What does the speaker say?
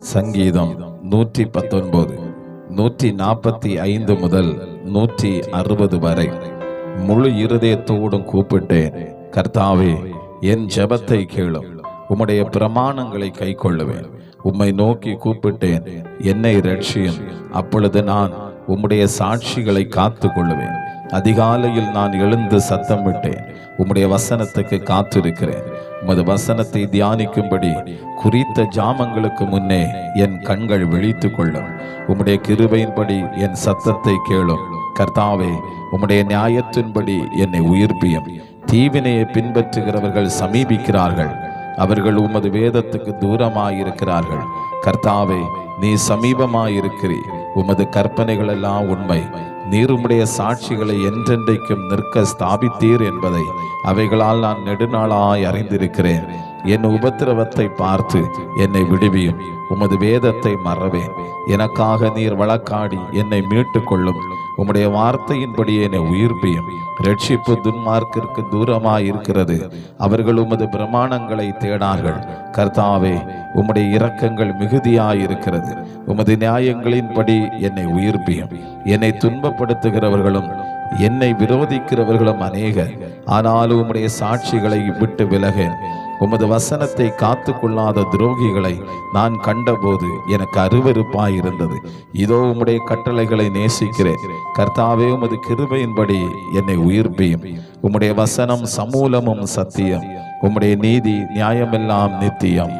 சங்கீதம் நூற்றி பத்தொன்பது நூற்றி நாற்பத்தி ஐந்து முதல் நூற்றி அறுபது வரை. முழு இருதயத்தோடும் கூப்பிட்டேன் கர்த்தாவே என் ஜெபத்தை கேளும் உம்முடைய பிரமாணங்களை கைக்கொள்ளுவேன் உம்மை நோக்கி கூப்பிட்டேன் என்னை ரட்சியும் அப்பொழுது நான் உம்முடைய சாட்சிகளை காத்து கொள்ளுவேன் அதிகாலையில் நான் எழுந்து சத்தமிட்டேன் உம்முடைய வசனத்துக்கு காத்திருக்கிறேன். உமது வசனத்தை தியானிக்கும்படி குறித்த ஜாமங்களுக்கு முன்னே என் கண்கள் விழித்து கொள்ளும். உம்முடைய கிருபையின்படி என் சத்தத்தை கேளும். கர்த்தாவே உம்முடைய நியாயத்தின்படி என்னை உயிர்ப்பியும். தீவினையை பின்பற்றுகிறவர்கள் சமீபிக்கிறார்கள். அவர்கள் உமது வேதத்துக்கு தூரமாயிருக்கிறார்கள். கர்த்தாவே நீ சமீபமாயிருக்கிறீர். உமது கற்பனைகள் எல்லாம் உண்மை. நீருமுடைய சாட்சிகளை என்றென்றைக்கும் நிற்க ஸ்தாபித்தீர் என்பதை அவைகளால் நான் நெடுநாளாய் அறிந்திருக்கிறேன். என் உபத்திரவத்தை பார்த்து என்னை விடுவியும். உமது வேதத்தை மறவேன். எனக்காக நீர் வழக்காடி என்னை மீட்டுக் கொள்ளும். உம்முடைய வார்த்தையின்படி என்னை உயிர்ப்பியும். ரட்சிப்பு துன்மார்க்கிற்கு தூரமாக இருக்கிறது அவர்கள் உமது பிரமாணங்களை தேடார்கள். கர்த்தாவே உம்முடைய இரக்கங்கள் மிகுதியாய் இருக்கிறது உமது நியாயங்களின்படி என்னை உயிர்ப்பியும். என்னை துன்பப்படுத்துகிறவர்களும் என்னை விரோதிக்கிறவர்களும் அநேக ஆனாலும் உம்முடைய சாட்சிகளை விட்டு விலக உமது வசனத்தை காத்து கொள்ளாத துரோகிகளை நான் கண்டபோது எனக்கு அருவருப்பாய் இருந்தது இதோ உம்முடைய கட்டளைகளை நேசிக்கிறேன். கர்த்தாவே உமது கிருபையின்படி என்னை உயிர்ப்பியும் உம்முடைய வசனம் சமூலமும் சத்தியம். உம்முடைய நீதி நியாயமெல்லாம் நித்தியம்.